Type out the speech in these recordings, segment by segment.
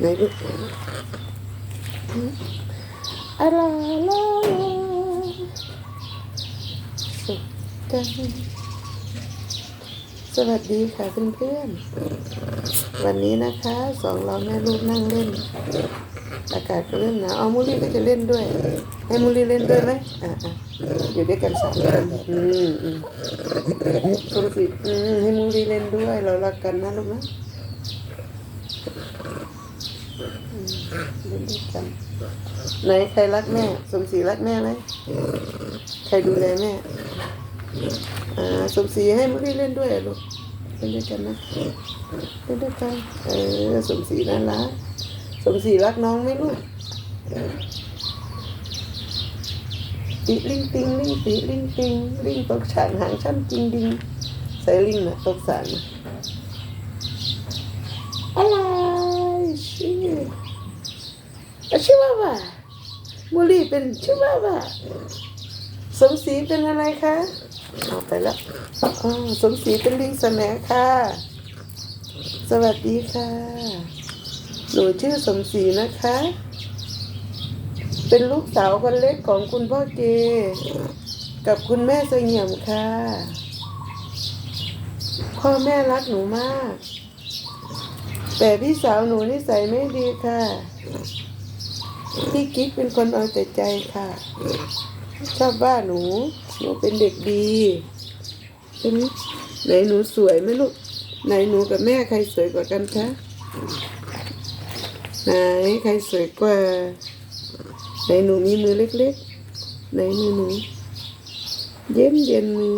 ไหนลูกอะไรลาสุขจังสวัสดีค่ะเพื่อนๆ วันนี้นะคะสองเราแม่ลูกนั่งเล่น อากาศก็เริ่มหนาวเอามูลี่ก็จะเล่นด้วย ให้มูลี่เล่นด้วยไหมอะอะอยู่ด้วยกันสามคนอืมอืมสมศรีอืมให้มูลี่เล่นด้วย เรารักกันนะลูกนะ เล่นด้วยกันไหนใครรักแม่ สมศรีรักแม่ไหมใครดูแลแม่อ่าสมศรีให้มูลี่เล่นด้วยรอลูกเล่นด้วยกันนะเล่นด้วยกันเออสมศรีน่ารักสมศรีรักน้องไหมลูกติลิงติงลิงติลิงติงลิงตกฉางหางชั้นจริงดิงใส่ลิงนะตกสารนะอะไรชื่ออะ ชื่อว่าว่ามูลี่เป็นชื่อว่าวาสมศรีเป็นอะไรคะเอาไปแล้วสมศรีเป็นลิงสมค่ะ สวัสดีค่ะ หนูชื่อสมศรีนะคะ เป็นลูกสาวคนเล็กของคุณพ่อเก กับคุณแม่เสงี่ยมค่ะ พ่อแม่รักหนูมาก แต่พี่สาวหนูนิสัยไม่ดีค่ะ พี่กิ๊กเป็นคนเอาแต่ใจค่ะ ชอบว่าหนู หนูเป็นเด็กดีใช่ไหมไหนหนูสวยไหมลูก ไหนหนูกับแม่ใครสวยกว่ากันคะ ไหนใครสวยกว่า ไหนหนูมีมือเล็กๆ ไหนมือหนู เย็นเย็นมือ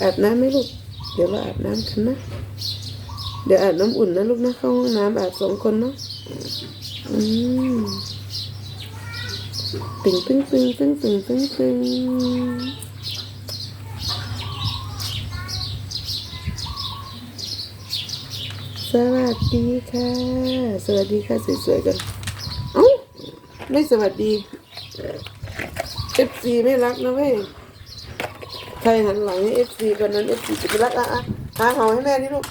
อาบน้ำไหมลูก เดี๋ยวเราอาบน้ำกันนะ เดี๋ยวอาบน้ำอุ่นนะลูกนะเข้าห้องน้ำอาบสองคนเนาะ อืม ตึงตึงตึงตึงตึงตึงตึงสวัสดีค่ะ สวัสดีค่ะสวยๆกันเอ้าไม่สวัสดีเอฟซีไม่รักนะเว้ยใครหันหลังให้เอฟซีคนนั้นเอฟซีจะไปรักอะอะหาหอให้แม่นี่ลูก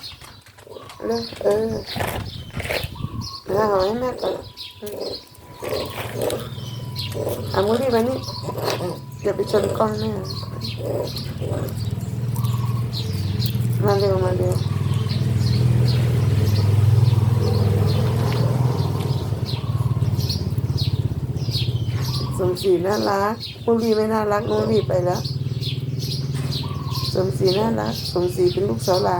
เอาเลยเออหาหอให้แม่ก่อน เอามือที่มานี่เดี๋ยวไปชนกล้องแม่มาเร็วมาเร็วสมศรีน่ารักมูรีไม่น่ารักมูรีไปแล้ว สมศรีน่ารัก สมศรีเป็นลูกสาวลา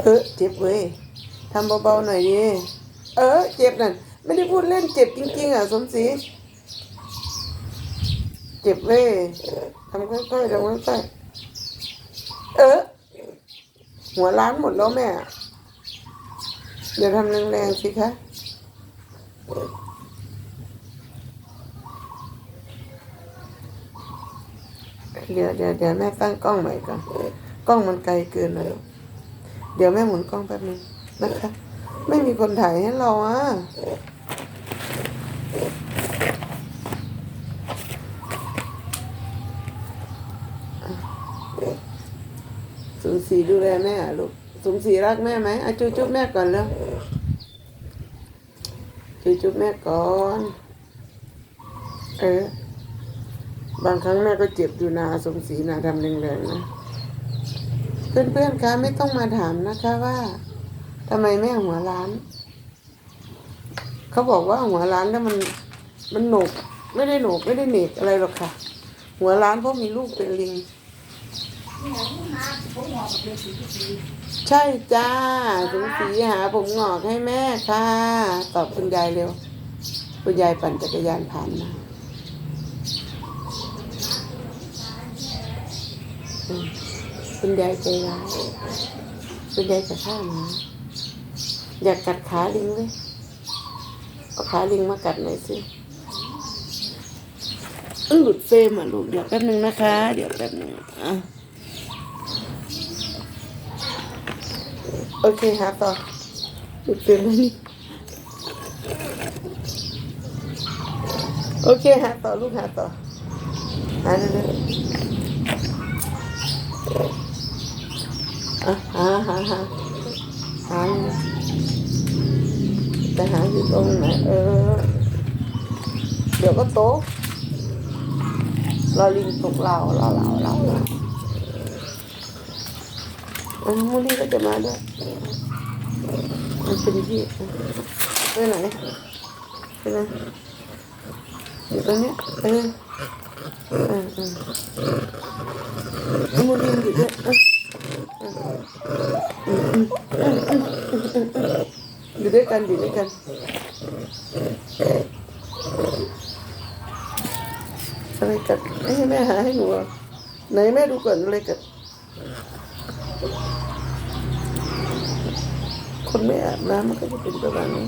เออเจ็บเว้ยทำเบาๆหน่อยดิเออ เจ็บนั่นไม่ได้พูดเล่นเจ็บจริงๆอะสมศรีเจ็บเว้ยทำค่อยๆทำค่อยๆเออ หัวล้านหมดแล้วแม่อย่าทำแรงๆสิคะเดี๋ยวเดี๋ยวเดี๋ยวแม่ตั้งกล้องใหม่ก่อน กล้องมันไกลเกินเลย เดี๋ยวแม่หมุนกล้องแป๊บนึงนะคะ ไม่มีคนถ่ายให้เราอะสมศรีดูแลแม่ลูกสมศรีรักแม่ไหมอะจุ๊บจุ๊บแม่ก่อนแล้วจุ๊บจุ๊บแม่ก่อน เออบางครั้งแม่ก็เจ็บอยู่นาสมศรีนาทำแรงๆนะ เพื่อนๆคะไม่ต้องมาถามนะคะว่าทำไมแม่หัวล้าน เขาบอกว่าหัวล้านแล้วมันมันหนกไม่ได้หนกไม่ได้เหน็กอะไรหรอกค่ะ หัวล้านเพราะมีลูกเป็นลิง ใช่จ้าสมศรีหาผมหงอกให้แม่ค่ะ ตอบคุณยายเร็ว คุณยายปั่นจักรยานผ่านมาอืม คุณยายใจร้ายคุณยายจะฆ่าหมาอยากกัดขาลิงเลยเอาขาลิงมากัดหน่อยสิต้อหลุดเฟรมอะลูกเดี๋ยวแป๊บนึงนะคะ เดี๋ยวแป๊บนึงอะโอเคหาต่อหยุดเตือนแล้วนี่โอเคหาต่อลูกหาต่อหาเรื่อยๆ อะหาหาหาหาจะหาอยู่ตรงไหนเออ เดี๋ยวก็โต๊ะเราลิงตกเราเราเราเราเราอันมูลี่ก็จะมาด้วยมันเป็นที่ไปไหนไปไหนอยู่ตรงนี้เออเออเออมูลี่อยู่ด้วยเออเอออืมอืมอืมอืมอืมอืมอยู่ ด้วยกันอยู่ด้วยกัน อะไรกัดให้แม่หาให้หนูไหนแม่ดูก่อนอะไรกัดคนไม่อาบน้ำมันก็จะเป็นประมาณนี้